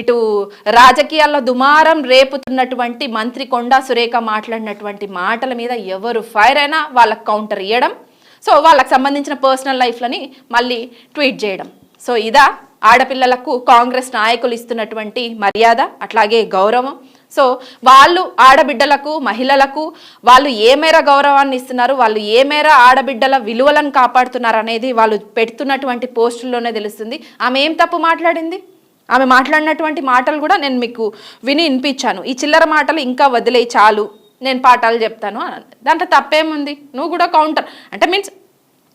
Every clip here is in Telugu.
ఇటు రాజకీయాల్లో దుమారం రేపుతున్నటువంటి మంత్రి కొండా సురేఖ మాట్లాడినటువంటి మాటల మీద ఎవరు ఫైర్ అయినా వాళ్ళకు కౌంటర్ ఇవ్వడం సో వాళ్ళకి సంబంధించిన పర్సనల్ లైఫ్లని మళ్ళీ ట్వీట్ చేయడం. సో ఇదా ఆడపిల్లలకు కాంగ్రెస్ నాయకులు ఇస్తున్నటువంటి మర్యాద అట్లాగే గౌరవం. సో వాళ్ళు ఆడబిడ్డలకు మహిళలకు వాళ్ళు ఏ మేర గౌరవాన్ని ఇస్తున్నారు వాళ్ళు ఏ మేర ఆడబిడ్డల విలువలను కాపాడుతున్నారు అనేది వాళ్ళు పెడుతున్నటువంటి పోస్టుల్లోనే తెలుస్తుంది. ఆమె ఏం తప్పు మాట్లాడింది? ఆమె మాట్లాడినటువంటి మాటలు కూడా నేను మీకు విని వినిపించాను. ఈ చిల్లర మాటలు ఇంకా వదిలే చాలు. నేను పాఠాలు చెప్తాను దాంట్లో తప్పేముంది? నువ్వు కూడా కౌంటర్ అంటే మీన్స్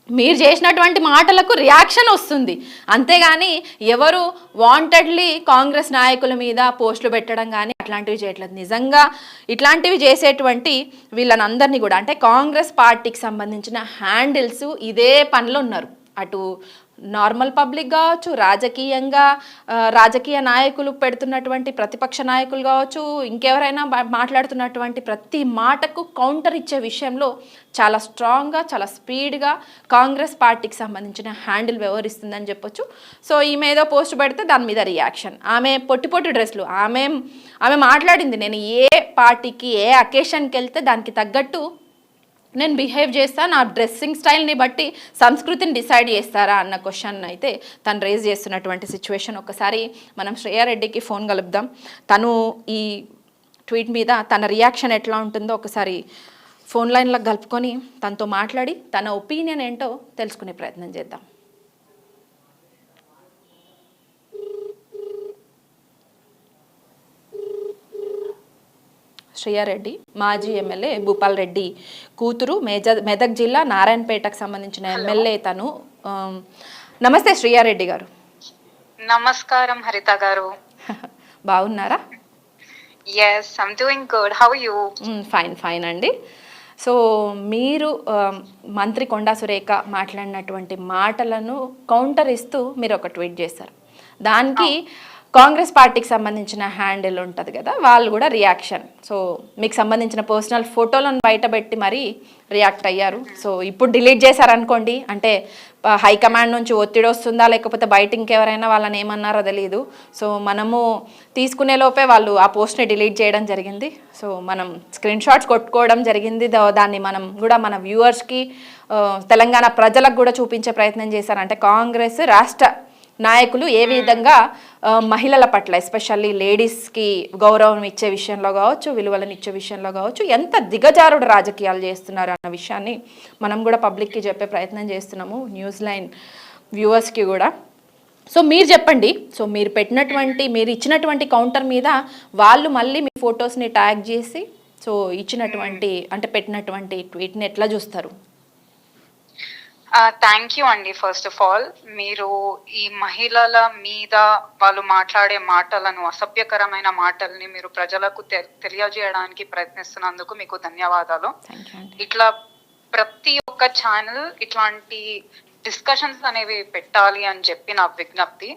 మీరు చేసినటువంటి మాటలకు రియాక్షన్ వస్తుంది. అంతేగాని ఎవరు వాంటెడ్లీ కాంగ్రెస్ నాయకుల మీద పోస్టులు పెట్టడం కానీ అట్లాంటివి చేయట్లేదు. నిజంగా ఇట్లాంటివి చేసేటువంటి వీళ్ళని అందరినీ కూడా అంటే కాంగ్రెస్ పార్టీకి సంబంధించిన హ్యాండిల్స్ ఇదే పనిలో ఉన్నారు. అటు నార్మల్ పబ్లిక్ కావచ్చు రాజకీయంగా రాజకీయ నాయకులు పెడుతున్నటువంటి ప్రతిపక్ష నాయకులు కావచ్చు ఇంకెవరైనా మాట్లాడుతున్నటువంటి ప్రతి మాటకు కౌంటర్ ఇచ్చే విషయంలో చాలా స్ట్రాంగ్గా చాలా స్పీడ్గా కాంగ్రెస్ పార్టీకి సంబంధించిన హ్యాండిల్ వ్యవహరిస్తుందని చెప్పొచ్చు. సో ఈమె ఏదో పోస్ట్ పెడితే దాని మీద రియాక్షన్ ఆమె పొట్టి పొట్టి డ్రెస్లు ఆమె ఆమె మాట్లాడింది నేను ఏ పార్టీకి ఏ అకేషన్కి వెళ్తే దానికి తగ్గట్టు నేను బిహేవ్ చేస్తా నా డ్రెస్సింగ్ స్టైల్ని బట్టి సంస్కృతిని డిసైడ్ చేస్తారా అన్న క్వశ్చన్ అయితే తను రేజ్ చేస్తున్నటువంటి సిచ్యువేషన్ ఒకసారి మనం శ్రేయారెడ్డికి ఫోన్ కలుపుదాం తను ఈ ట్వీట్ మీద తన రియాక్షన్ ఎట్లా ఉంటుందో ఒకసారి ఫోన్ లైన్లో కలుపుకొని తనతో మాట్లాడి తన ఒపీనియన్ ఏంటో తెలుసుకునే ప్రయత్నం చేద్దాం. శ్రీయారెడ్డి మాజీ ఎమ్మెల్యే భూపాల్ రెడ్డి కూతురు మేజ మెదక్ జిల్లా నారాయణపేటకు సంబంధించిన ఎమ్మెల్యే తను. నమస్తే శ్రీయారెడ్డి గారు. నమస్కారం హరిత గారు. బాగున్నారా? Yes I'm doing good how you fine fine అండి. సో మీరు మంత్రి కొండా సురేఖ మాట్లాడినటువంటి మాటలను కౌంటర్ ఇస్తూ మీరు ఒక ట్వీట్ చేశారు. దానికి కాంగ్రెస్ పార్టీకి సంబంధించిన హ్యాండిల్ ఉంటుంది కదా వాళ్ళు కూడా రియాక్షన్ సో మీకు సంబంధించిన పర్సనల్ ఫోటోలను బయటపెట్టి మరీ రియాక్ట్ అయ్యారు. సో ఇప్పుడు డిలీట్ చేశారనుకోండి అంటే హైకమాండ్ నుంచి ఒత్తిడి వస్తుందా లేకపోతే బయట ఇంకెవరైనా వాళ్ళని ఏమన్నారో తెలియదు సో మనము తీసుకునే లోపే వాళ్ళు ఆ పోస్ట్ని డిలీట్ చేయడం జరిగింది. సో మనం స్క్రీన్ షాట్స్ కొట్టుకోవడం జరిగింది. దాన్ని మనం కూడా మన వ్యూవర్స్కి తెలంగాణ ప్రజలకు కూడా చూపించే ప్రయత్నం చేశారు. అంటే కాంగ్రెస్ రాష్ట్ర నాయకులు ఏ విధంగా మహిళల పట్ల ఎస్పెషల్లీ లేడీస్కి గౌరవం ఇచ్చే విషయంలో కావచ్చు విలువలను ఇచ్చే విషయంలో కావచ్చు ఎంత దిగజారుడు రాజకీయాలు చేస్తున్నారు అన్న విషయాన్ని మనం కూడా పబ్లిక్కి చెప్పే ప్రయత్నం చేస్తున్నాము న్యూస్ లైన్ వ్యూవర్స్కి కూడా. సో మీరు చెప్పండి. సో మీరు పెట్టినటువంటి మీరు ఇచ్చినటువంటి కౌంటర్ మీద వాళ్ళు మళ్ళీ మీ ఫొటోస్ని ట్యాగ్ చేసి సో ఇచ్చినటువంటి అంటే పెట్టినటువంటి ట్వీట్ని ఎట్లా చూస్తారు? థ్యాంక్ యూ అండి ఫస్ట్ ఆఫ్ ఆల్ మీరు ఈ మహిళల మీద వాళ్ళు మాట్లాడే మాటలను అసభ్యకరమైన మాటల్ని మీరు ప్రజలకు తెలియజేయడానికి ప్రయత్నిస్తున్నందుకు మీకు ధన్యవాదాలు. ఇట్లా ప్రతి ఒక్క ఛానల్ ఇట్లాంటి డిస్కషన్స్ అనేవి పెట్టాలి అని చెప్పి నా విజ్ఞప్తి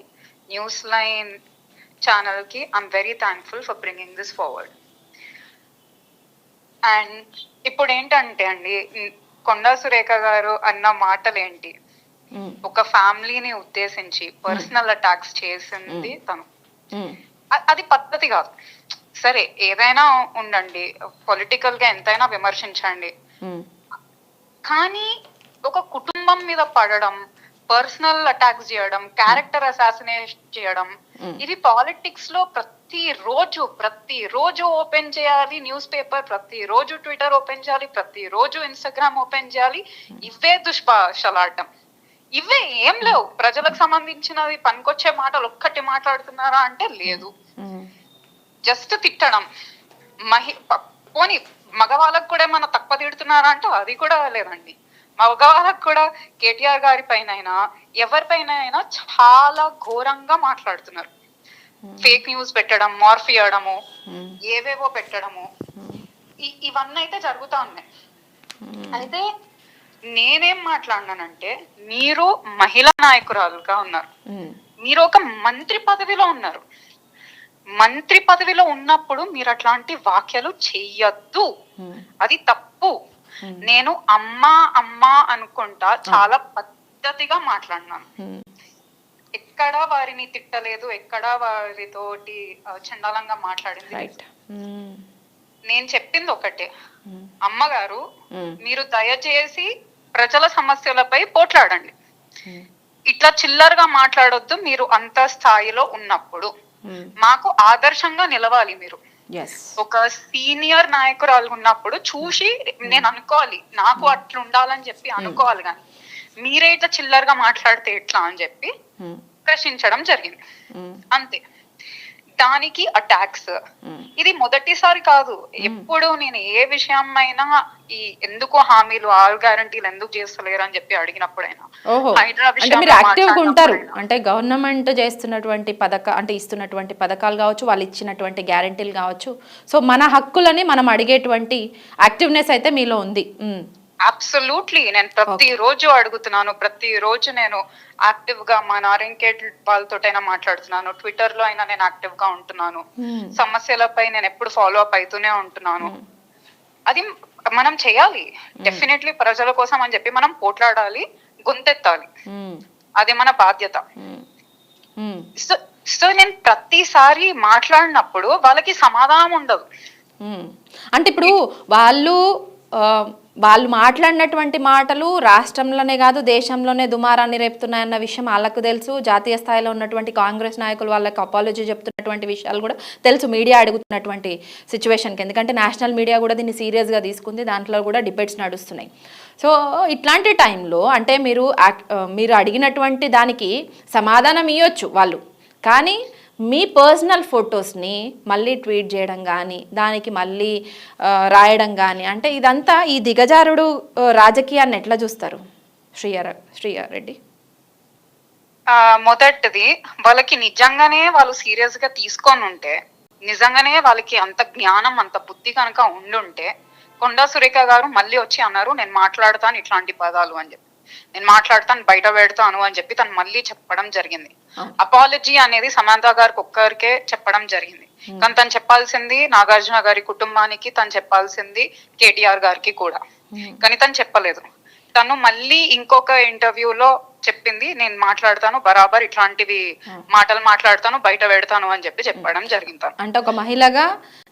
న్యూస్ లైన్ ఛానల్కి I'm very thankful for bringing this forward and ఇప్పుడు ఏంటంటే అండి కొండా సురేఖ గారు అన్న మాటలు ఏంటి మ్మ్. ఒక ఫ్యామిలీని ఉద్దేశించి పర్సనల్ అటాక్స్ చేసింది తను. అది పద్ధతి కాదు. సరే ఏదైనా ఉండండి. పొలిటికల్గా ఎంతైనా విమర్శించండి. కానీ ఒక కుటుంబం మీద పడడం పర్సనల్ అటాక్స్ చేయడం క్యారెక్టర్ అసాసినేట్ చేయడం. ఇది పాలిటిక్స్లో ప్రతి రోజు ప్రతి రోజు ఓపెన్ చేయాలి న్యూస్ పేపర్ ప్రతి రోజు ట్విట్టర్ ఓపెన్ చేయాలి ప్రతి రోజు ఇన్స్టాగ్రామ్ ఓపెన్ చేయాలి. ఇవే దుష్భాషలాడడం ఇవే ఏం లేవు. ప్రజలకు సంబంధించినవి పనికొచ్చే మాటలు ఒక్కటి మాట్లాడుతున్నారా అంటే లేదు. జస్ట్ తిట్టడం. మహి పోనీ మగవాళ్ళకు కూడా ఏమన్నా తక్కువ తిడుతున్నారా అంటే అది కూడా లేదండి. మగవాళ్ళకు కూడా కేటీఆర్ గారి పైన అయినా ఎవరిపైన అయినా చాలా ఘోరంగా మాట్లాడుతున్నారు. ఫేక్ న్యూస్ పెట్టడం మార్ఫియడము. ఏవేవో పెట్టడము ఇవన్నీ అయితే జరుగుతా ఉన్నాయి అయితే నేనేం మాట్లాడినానంటే మీరు మహిళా నాయకురాలుగా ఉన్నారు. మీరు ఒక మంత్రి పదవిలో ఉన్నారు మంత్రి పదవిలో ఉన్నప్పుడు మీరు అట్లాంటి వ్యాఖ్యలు చెయ్యొద్దు. అది తప్పు. నేను అమ్మా అమ్మా అనుకుంటా చాలా పద్ధతిగా మాట్లాడినాను. ఎక్కడా వారిని తిట్టలేదు ఎక్కడా వారితోటి చండాలంగా మాట్లాడింది. రైట్ నేను చెప్పింది ఒకటే. అమ్మగారు మ్మ్. మీరు దయచేసి ప్రజల సమస్యలపై పోట్లాడండి. ఇట్లా చిల్లరగా మాట్లాడొద్దు మీరు అంత స్థాయిలో ఉన్నప్పుడు. మాకు ఆదర్శంగా నిలవాలి మీరు. ఒక సీనియర్ నాయకురాలు ఉన్నప్పుడు చూసి నేను అనుకోవాలి నాకు అట్లా ఉండాలని చెప్పి అనుకోవాలి కానీ మీరే ఇట్లా చిల్లరగా మాట్లాడితే ఎట్లా అని చెప్పి ప్రశ్నించడం జరిగింది. అంతే. దానికి అటాక్స్ ఇది మొదటిసారి కాదు. ఎప్పుడు నేను ఏ విషయం అయినా ఈ ఎందుకు హామీలు ఆరు గ్యారంటీలు ఎందుకు చేస్తలేరు అని చెప్పి అడిగినప్పుడైనా యాక్టివ్గా ఉంటారు. అంటే గవర్నమెంట్ చేస్తున్నటువంటి పథక అంటే ఇస్తున్నటువంటి పథకాలు కావచ్చు వాళ్ళు ఇచ్చినటువంటి గ్యారంటీలు కావచ్చు. సో మన హక్కులని మనం అడిగేటువంటి యాక్టివ్నెస్ అయితే మీలో ఉంది. అబ్సల్యూట్లీ నేను ప్రతి రోజు అడుగుతున్నాను. ప్రతి రోజు నేను యాక్టివ్గా మా నారాయణకేట్ వాళ్ళతోటైనా మాట్లాడుతున్నాను. ట్విట్టర్లో అయినా నేను యాక్టివ్గా ఉంటున్నాను. మ్మ్. సమస్యలపై నేను ఎప్పుడు ఫాలో అప్ అవుతూనే ఉంటున్నాను. అది మనం చేయాలి. డెఫినెట్లీ ప్రజల కోసం అని చెప్పి మనం పోట్లాడాలి గొంతెత్తాలి. అది మన బాధ్యత. సో సో నేను ప్రతిసారి మాట్లాడినప్పుడు వాళ్ళకి సమాధానం ఉండదు. అంటే ఇప్పుడు వాళ్ళు వాళ్ళు మాట్లాడినటువంటి మాటలు రాష్ట్రంలోనే కాదు దేశంలోనే దుమారాన్ని రేపుతున్నాయన్న విషయం వాళ్ళకు తెలుసు. జాతీయ స్థాయిలో ఉన్నటువంటి కాంగ్రెస్ నాయకులు వాళ్ళకి అపాలజీ చెప్తున్నటువంటి విషయాలు కూడా తెలుసు. మీడియా అడుగుతున్నటువంటి సిచ్యువేషన్కి ఎందుకంటే నేషనల్ మీడియా కూడా దీన్ని సీరియస్గా తీసుకుంది. దాంట్లో కూడా డిబేట్స్ నడుస్తున్నాయి. సో ఇట్లాంటి టైంలో అంటే మీరు యాక్- మీరు అడిగినటువంటి దానికి సమాధానం ఇవ్వచ్చు వాళ్ళు. కానీ మీ పర్సనల్ ఫొటోస్ని మళ్ళీ ట్వీట్ చేయడం కానీ దానికి మళ్ళీ రాయడం కానీ అంటే ఇదంతా ఈ దిగజారుడు రాజకీయాన్ని ఎట్లా చూస్తారు? శ్రీయర్ శ్రీయారెడ్డి ఆ మొదటిది వాళ్ళకి నిజంగానే వాళ్ళు సీరియస్గా తీసుకొని ఉంటే నిజంగానే వాళ్ళకి అంత జ్ఞానం అంత బుద్ధి కనుక ఉండుంటే కొండా సురేఖ గారు మళ్ళీ వచ్చి అన్నారు నేను మాట్లాడతాను ఇట్లాంటి పదాలు అని చెప్పి. నేను మాట్లాడతాను బయట పెడతాను అని చెప్పి తను మళ్ళీ చెప్పడం జరిగింది. అపాలజీ అనేది సమంత గారికి ఒక్కరికే చెప్పడం జరిగింది. కానీ తను చెప్పాల్సింది నాగార్జున గారి కుటుంబానికి తను చెప్పాల్సింది కేటీఆర్ గారికి కూడా. కానీ తను చెప్పలేదు. తను మళ్ళీ ఇంకొక ఇంటర్వ్యూలో చెప్పింది నేను మాట్లాడతాను బరాబర్ ఇట్లాంటివి మాటలు మాట్లాడతాను బయట పెడతాను అని చెప్పి చెప్పడం జరిగింది. అంటే ఒక మహిళగా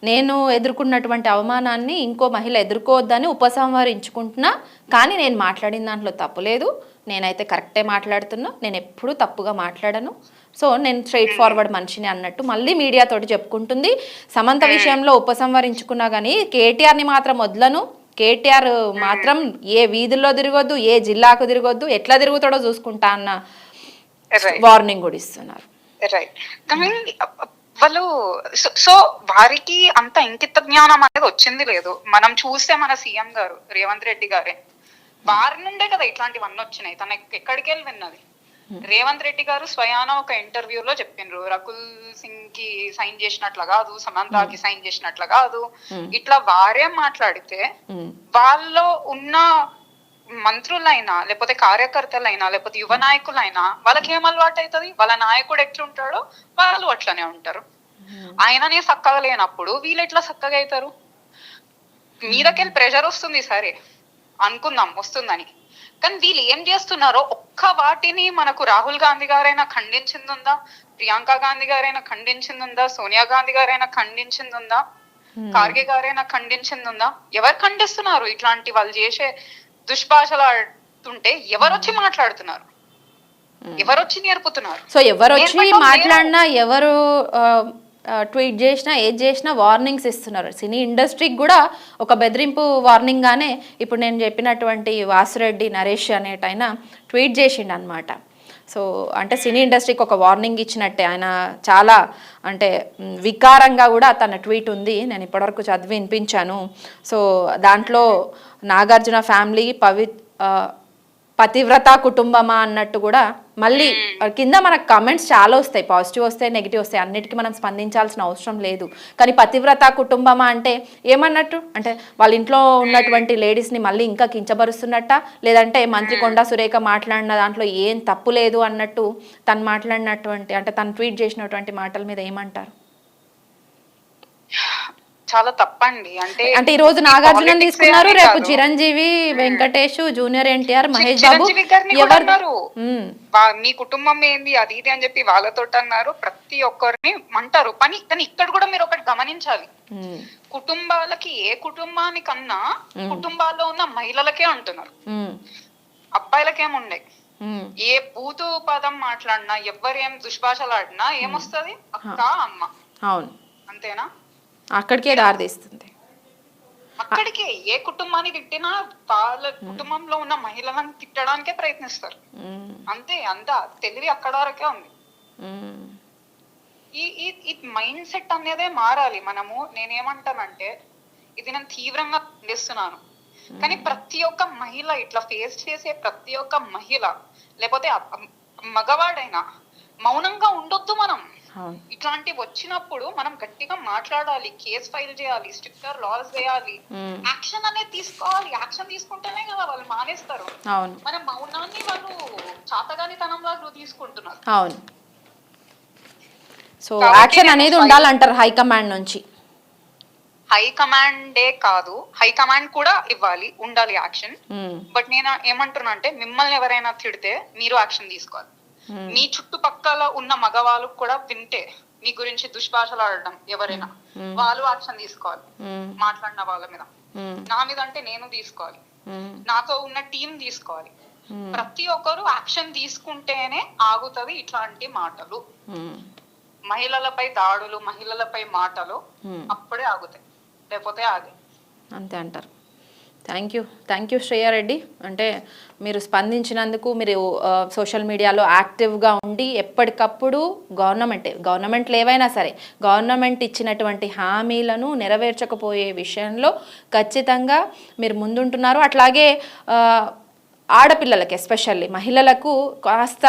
నేను ఎదుర్కొన్నటువంటి అవమానాన్ని ఇంకో మహిళ ఎదుర్కోవద్దని ఉపసంహరించుకుంటున్నా కానీ నేను మాట్లాడిన దాంట్లో తప్పు లేదు. నేనైతే కరెక్టే మాట్లాడుతున్నా నేను ఎప్పుడూ తప్పుగా మాట్లాడను. సో నేను స్ట్రైట్ ఫార్వర్డ్ మనిషిని అన్నట్టు మళ్ళీ మీడియా తోటి చెప్పుకుంటుంది. సమంత విషయంలో ఉపసంహరించుకున్నా కానీ కేటీఆర్ని మాత్రం వదలను. కేటీఆర్ మాత్రం ఏ వీధుల్లో తిరగొద్దు ఏ జిల్లాకు తిరగొద్దు ఎట్లా తిరుగుతాడో చూసుకుంటా అన్న. వార్నింగ్ కూడా ఇస్తున్నారు. రైట్ కానీ వాళ్ళు సో- సో వారికి అంత ఇంకిత జ్ఞానం అనేది వచ్చింది లేదు. మనం చూస్తే మన సీఎం గారు రేవంత్ రెడ్డి గారే. వారి నుండే కదా ఇట్లాంటివన్నీ వచ్చినాయి. తన ఎక్కడికి వెళ్ళి విన్నది? రేవంత్ రెడ్డి గారు స్వయాన ఒక ఇంటర్వ్యూలో చెప్పిండ్రు. రకుల్ సింగ్కి సైన్ చేసినట్లు కాదు సమంతాకి సైన్ చేసినట్లు కాదు. ఇట్లా వారే మాట్లాడితే ఉమ్. వాళ్ళలో ఉన్న మంత్రులైనా లేకపోతే కార్యకర్తలైనా లేకపోతే యువ నాయకులైనా వాళ్ళకి ఏం అలవాటు అవుతుంది వాళ్ళ నాయకుడు ఎట్లుంటాడో వాళ్ళు అట్లనే ఉంటారు. ఆయననే చక్కగా లేనప్పుడు వీళ్ళు ఎట్లా చక్కగా అవుతారు మీదకెళ్ళి ప్రెషర్ వస్తుంది సరే. అనుకుందాం వస్తుందని. కానీ వీళ్ళు ఏం చేస్తున్నారో ఒక్క వాటిని మనకు రాహుల్ గాంధీ గారైనా ఖండించిందుందా? ప్రియాంక గాంధీ గారైనా ఖండించిందుందా? సోనియా గాంధీ గారైనా ఖండించిందుందా? ఖార్గే గారైనా ఖండించిందుందా? ఎవరు ఖండిస్తున్నారు ఇట్లాంటి వాళ్ళు చేసే దుష్భాషలు ఆడుతుంటే ఎవరు వచ్చి మాట్లాడుతున్నారు? ఎవరు వచ్చి నేర్పుతున్నారు? సో ఎవరు వచ్చి నేర్పటం మాట్లాడినా ఎవరు ట్వీట్ చేసినా ఏది చేసినా వార్నింగ్స్ ఇస్తున్నారు. సినీ ఇండస్ట్రీకి కూడా ఒక బెదిరింపు వార్నింగ్గానే ఇప్పుడు నేను చెప్పినటువంటి వాసురెడ్డి నరేష్ అనేటైన ట్వీట్ చేసిండు అనమాట సో అంటే సినీ ఇండస్ట్రీకి ఒక వార్నింగ్ ఇచ్చినట్టే. ఆయన చాలా అంటే వికారంగా కూడా తన ట్వీట్ ఉంది. నేను ఇప్పటివరకు చదివి వినిపించాను. సో దాంట్లో నాగార్జున ఫ్యామిలీ పవి పతివ్రత కుటుంబమా అన్నట్టు కూడా మళ్ళీ కింద మనకు కమెంట్స్ చాలా వస్తాయి పాజిటివ్ వస్తాయి నెగిటివ్ వస్తాయి. అన్నిటికీ మనం స్పందించాల్సిన అవసరం లేదు. కానీ పతివ్రత కుటుంబమా అంటే ఏమన్నట్టు? అంటే వాళ్ళ ఇంట్లో ఉన్నటువంటి లేడీస్ని మళ్ళీ ఇంకా కించపరుస్తున్నట్ట? లేదంటే మంత్రి కొండా సురేఖ మాట్లాడిన దాంట్లో ఏం తప్పు లేదు అన్నట్టు తను మాట్లాడినటువంటి అంటే తను ట్వీట్ చేసినటువంటి మాటల మీద ఏమంటారు? చాలా తప్పండి. అంటే అంటే ఈ రోజు నాగార్జున తీసుకున్నారు రేపు. చిరంజీవి వెంకటేష్ జూనియర్ ఎన్టీఆర్ మహేష్ బాబు ఎవరు? మీ కుటుంబం ఏంది అది ఇది అని చెప్పి వాళ్ళతో అన్నారు. ప్రతి ఒక్కరిని అంటారు పని కానీ ఇక్కడ కూడా మీరు ఒకటి గమనించాలి. కుటుంబాలకి ఏ కుటుంబానికన్నా కుటుంబాల్లో ఉన్న మహిళలకే అంటున్నారు. అబ్బాయిలకేముండే? ఏ బూతు పదం మాట్లాడినా ఎవరేం దుష్భాషలు ఆడినా ఏమొస్తది? అక్క అమ్మ. అవును. అంతేనా? అక్కడికే దారి తీస్తుంది. అక్కడికి ఏ కుటుంబాన్ని తిట్టినా వాళ్ళ కుటుంబంలో ఉన్న మహిళలను తిట్టడానికే ప్రయత్నిస్తారు. అంతే అంత తెలివి అక్కడ వరకే ఉంది. ఈ ఈ మైండ్ సెట్ అనేదే మారాలి. మనము నేనేమంటానంటే ఇది నేను తీవ్రంగా ఖండిస్తున్నాను. కానీ ప్రతి ఒక్క మహిళ ఇట్లా ఫేస్ చేసే ప్రతి ఒక్క మహిళ లేకపోతే మగవాడైనా మౌనంగా ఉండొద్దు మనం. ఇట్లాంటివి వచ్చినప్పుడు మనం గట్టిగా మాట్లాడాలి కేసు ఫైల్ చేయాలి స్ట్రిక్టర్ లాస్ వేయాలి. యాక్షన్ అనేది తీసుకోవాలి. యాక్షన్ తీసుకుంటేనే కదా వాళ్ళు మానేస్తారు. మన మౌనాన్ని వాళ్ళు చాతగాని తనంలా తీసుకుంటున్నారు. అవును. సో యాక్షన్ అనేది ఉండాలంటారు హైకమాండ్ నుంచి. హై కమాండే కాదు. హై కమాండ్ కూడా ఇవ్వాలి ఉండాలి యాక్షన్. బట్ నేను ఏమంటున్నా అంటే మిమ్మల్ని ఎవరైనా తిడితే మీరు యాక్షన్ తీసుకోవాలి. ఉమ్, మీ చుట్టుపక్కల ఉన్న మగవాళ్ళు కూడా వింటే మీ గురించి దుష్భాషలు ఆడడం ఎవరైనా వాళ్ళు యాక్షన్ తీసుకోవాలి. మాట్లాడిన వాళ్ళ మీద. నా మీద అంటే నేను తీసుకోవాలి. నాతో ఉన్న టీం తీసుకోవాలి. ప్రతి ఒక్కరు యాక్షన్ తీసుకుంటేనే ఆగుతది ఇట్లాంటి మాటలు. మహిళలపై దాడులు మహిళలపై మాటలు. అప్పుడే ఆగుతాయి. లేకపోతే ఆగే అంతే అంటారు. Thank you thank you Shreya Reddy అంటే మీరు స్పందించినందుకు మీరు సోషల్ మీడియాలో యాక్టివ్గా ఉండి ఎప్పటికప్పుడు గవర్నమెంట్ గవర్నమెంట్లు ఏవైనా సరే గవర్నమెంట్ ఇచ్చినటువంటి హామీలను నెరవేర్చకపోయే విషయంలో ఖచ్చితంగా మీరు ముందుంటున్నారు. అట్లాగే ఆడపిల్లలకి ఎస్పెషల్లీ మహిళలకు కాస్త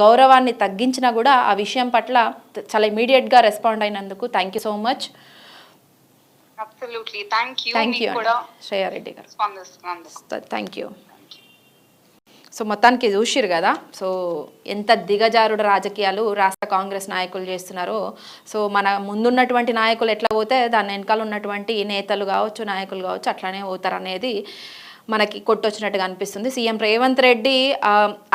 గౌరవాన్ని తగ్గించినా కూడా ఆ విషయం పట్ల చాలా ఇమీడియట్గా రెస్పాండ్ అయినందుకు thank you so much absolutely thank you thank you Shreya Reddy గారు. థ్యాంక్ యూ సో మొత్తానికి చూసిరు కదా? సో ఎంత దిగజారుడు రాజకీయాలు రాష్ట్ర కాంగ్రెస్ నాయకులు చేస్తున్నారో. సో మన ముందున్నటువంటి నాయకులు ఎట్లా పోతే దాని వెనకాల ఉన్నటువంటి నేతలు కావచ్చు నాయకులు కావచ్చు అట్లానే పోతారు అనేది మనకి కొట్టొచ్చినట్టుగా అనిపిస్తుంది. సీఎం రేవంత్ రెడ్డి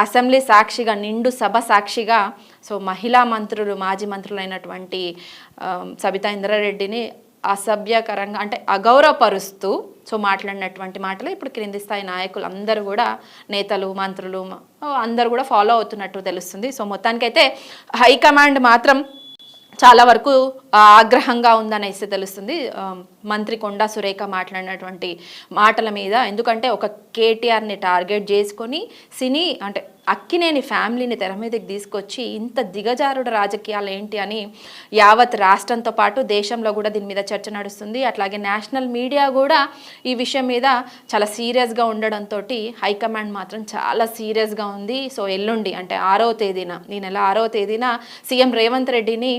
అసెంబ్లీ సాక్షిగా నిండు సభ సాక్షిగా సో మహిళా మంత్రులు మాజీ మంత్రులైనటువంటి సబితా ఇంద్రారెడ్డిని అసభ్యకరంగా అంటే అగౌరవపరుస్తూ సో మాట్లాడినటువంటి మాటలు ఇప్పుడు క్రింది స్థాయి నాయకులు అందరూ కూడా నేతలు మంత్రులు అందరూ కూడా ఫాలో అవుతున్నట్టు తెలుస్తుంది. సో మొత్తానికైతే హైకమాండ్ మాత్రం చాలా వరకు ఆగ్రహంగా ఉందనేసి తెలుస్తుంది. మంత్రి కొండా సురేఖ మాట్లాడినటువంటి మాటల మీద. ఎందుకంటే ఒక కేటీఆర్ని టార్గెట్ చేసుకొని సినీ అంటే అక్కినేని ఫ్యామిలీని తెర మీదకి తీసుకొచ్చి ఇంత దిగజారుడు రాజకీయాలు ఏంటి అని యావత్ రాష్ట్రంతో పాటు దేశంలో కూడా దీని మీద చర్చ నడుస్తుంది. అట్లాగే నేషనల్ మీడియా కూడా ఈ విషయం మీద చాలా సీరియస్గా ఉండడంతో హైకమాండ్ మాత్రం చాలా సీరియస్గా ఉంది. సో ఎల్లుండి అంటే ఆరో తేదీన ఈ నెల ఆరో తేదీన సీఎం రేవంత్ రెడ్డిని